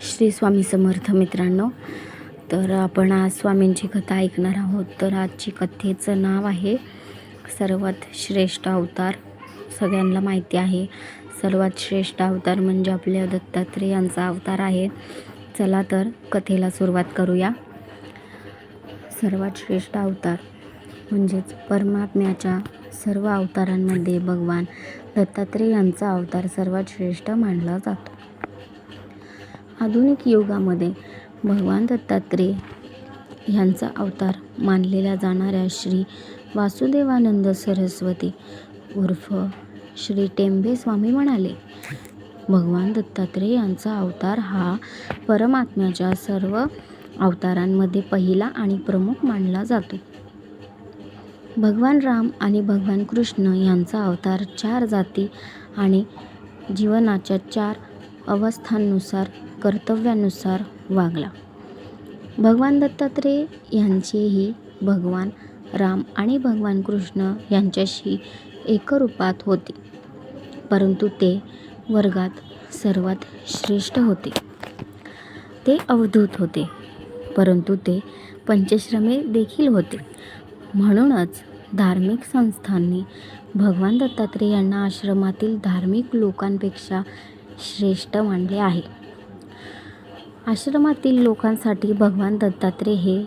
श्री स्वामी समर्थ मित्रांनो तर आपण आज स्वामींची कथा ऐकणार आहोत. तर आजची कथेचं नाव आहे सर्वात श्रेष्ठ अवतार. सगळ्यांना माहिती आहे सर्वात श्रेष्ठ अवतार म्हणजे आपल्या दत्तात्रय यांचा अवतार आहे. चला तर कथेला सुरुवात करूया. सर्वात श्रेष्ठ अवतार म्हणजेच परमात्म्याच्या सर्व अवतारांमध्ये भगवान दत्तात्रय यांचा अवतार सर्वात श्रेष्ठ मानला जातो. आधुनिक युगामध्ये भगवान दत्तात्रेय यांचा अवतार मानलेल्या जाणाऱ्या श्री वासुदेवानंद सरस्वती उर्फ श्री टेंबे स्वामी म्हणाले भगवान दत्तात्रेय यांचा अवतार हा परमात्म्याच्या सर्व अवतारांमध्ये पहिला आणि प्रमुख मानला जातो. भगवान राम आणि भगवान कृष्ण यांचा अवतार चार जाती आणि जीवनाच्या चार अवस्थांनुसार कर्तव्यानुसार वागला. भगवान दत्तात्रय यांचेही भगवान राम आणि भगवान कृष्ण यांच्याशी एकरूपात होते. परंतु ते वर्गात सर्वात श्रेष्ठ होते. ते अवधूत होते. परंतु ते पंचश्रमे देखील होते. म्हणूनच धार्मिक संस्थांनी भगवान दत्तात्रय यांना आश्रमातील धार्मिक लोकांपेक्षा श्रेष्ठ मानले आहे. आश्रमातील लोकांसाठी भगवान दत्तात्रय हे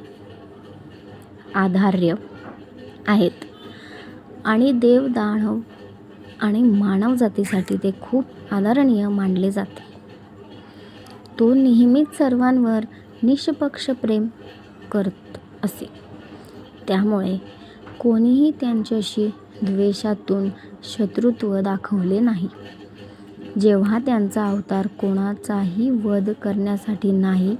आधार्य आहेत. आणि देव दानव आणि मानव जातीसाठी ते खूप आदरणीय मानले जाते. तो नेहमीच सर्वांवर निष्पक्ष प्रेम करत असे. त्यामुळे कोणीही त्यांच्याशी द्वेषातून शत्रुत्व दाखवले नाही. जेव्हा त्यांचा अवतार कोणाचाही वध करण्यासाठी नाही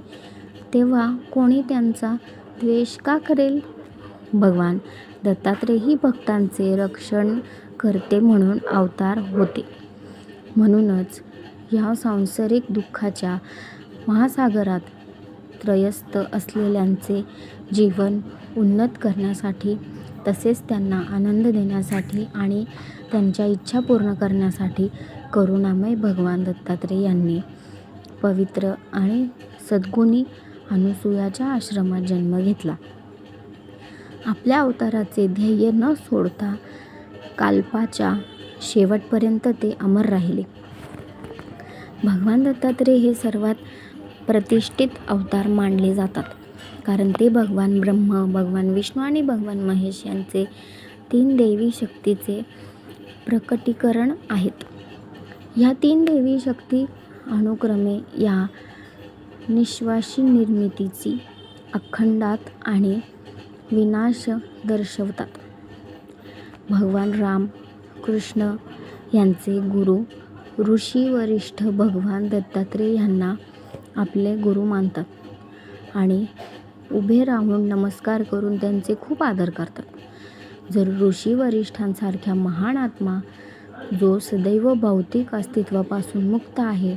तेव्हा कोणी त्यांचा द्वेष का करेल? भगवान दत्तात्रेयही भक्तांचे रक्षण करते म्हणून अवतार होते. म्हणूनच ह्या सांसारिक दुःखाच्या महासागरात त्रयस्थ असलेल्यांचे जीवन उन्नत करण्यासाठी तसेच त्यांना आनंद देण्यासाठी आणि त्यांच्या इच्छा पूर्ण करण्यासाठी करुणामय भगवान दत्तात्रय यांनी पवित्र आणि सद्गुणी अनुसूयाच्या आश्रमात जन्म घेतला. आपल्या अवताराचे ध्येय न सोडता काल्पाच्या शेवटपर्यंत ते अमर राहिले. भगवान दत्तात्रय हे सर्वात प्रतिष्ठित अवतार मानले जातात कारण ते भगवान ब्रह्म भगवान विष्णू आणि भगवान महेश यांचे तीन देवी शक्तीचे प्रकटीकरण आहेत. ह्या तीन देवी शक्ती अनुक्रमे या निश्वासी निर्मितीची अखंडात आणि विनाश दर्शवतात. भगवान राम कृष्ण यांचे गुरु ऋषी वरिष्ठ भगवान दत्तात्रय यांना आपले गुरु मानतात आणि उभे राहून नमस्कार करून त्यांचे खूप आदर करतात. जर ऋषी वरिष्ठांसारख्या महान आत्मा जो सदैव भौतिक अस्तित्वापासून मुक्त आहे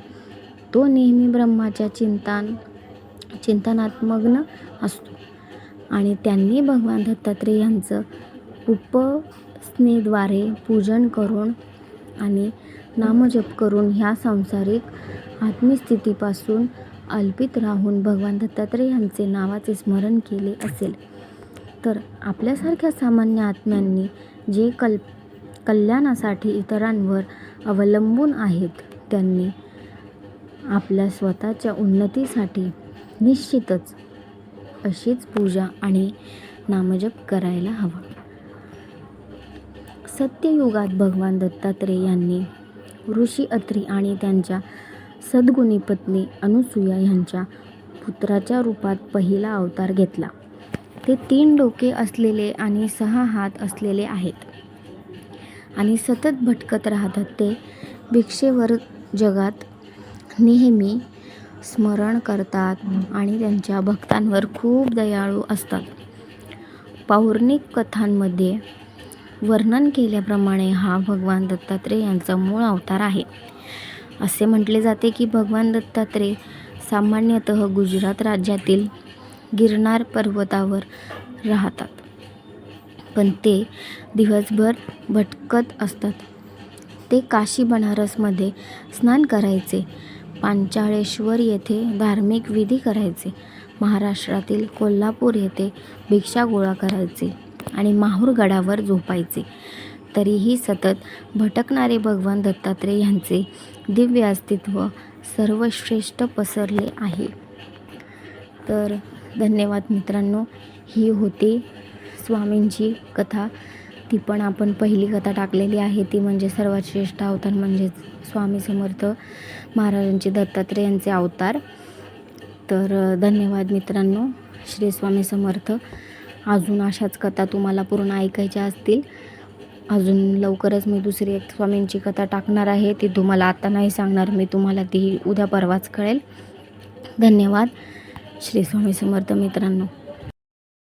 तो नेहमी ब्रह्माच्या चिंतन चिंतनात मग्न असतो. आणि त्यांनी भगवान दत्तात्रय यांचं उपस्नेद्वारे पूजन करून आणि नामजप करून ह्या सांसारिक आत्मस्थितीपासून अल्पित राहून भगवान दत्तात्रय यांचे नावाचे स्मरण केले असेल. तर आपल्यासारख्या सामान्य आत्म्यांनी जे कल्प कल्याणासाठी इतरांवर अवलंबून आहेत. त्यांनी आपल्या स्वतःच्या उन्नतीसाठी निश्चितच अशीच पूजा आणि नामजप करायला हवा. सत्ययुगात भगवान दत्तात्रय यांनी ऋषी अत्री आणि त्यांच्या सद्गुणी पत्नी अनुसूया यांच्या पुत्राच्या रूपात पहिला अवतार घेतला. ते तीन डोके असलेले आणि सहा हात असलेले आहेत. आणि सतत भटकत राहतात ते भिक्षेवर जगात नेहमी स्मरण करतात आणि त्यांच्या भक्तांवर खूप दयाळू असतात. पौराणिक कथांमध्ये वर्णन केल्याप्रमाणे हा भगवान दत्तात्रय यांचा मूळ अवतार आहे. असे म्हटले जाते की भगवान दत्तात्रय सामान्यतः गुजरात राज्यातील गिरनार पर्वतावर राहतात. पण ते दिवसभर भटकत असतात. ते काशी बनारसमध्ये स्नान करायचे. पांचाळेश्वर येथे धार्मिक विधी करायचे. महाराष्ट्रातील कोल्हापूर येथे भिक्षा गोळा करायचे आणि माहूर गडावर झोपायचे. तरीही सतत भटकणारे भगवान दत्तात्रय यांचे दिव्य अस्तित्व सर्वश्रेष्ठ पसरले आहे. तर धन्यवाद मित्रांनो. ही होती स्वामींची कथा ती पण आपण पहिली कथा टाकलेली आहे. ती म्हणजे सर्वात श्रेष्ठ अवतार म्हणजेच स्वामी समर्थ महाराजांचे दत्तात्रय यांचे अवतार. तर धन्यवाद मित्रांनो. श्री स्वामी समर्थ. अजून अशाच कथा तुम्हाला पूर्ण ऐकायच्या असतील. अजून लवकरच मी दुसरी एक स्वामींची कथा टाकणार आहे. ती तुम्हाला आता नाही सांगणार मी तुम्हाला ती उद्या परवाच कळेल. धन्यवाद. श्री स्वामी समर्थ मित्रांनो.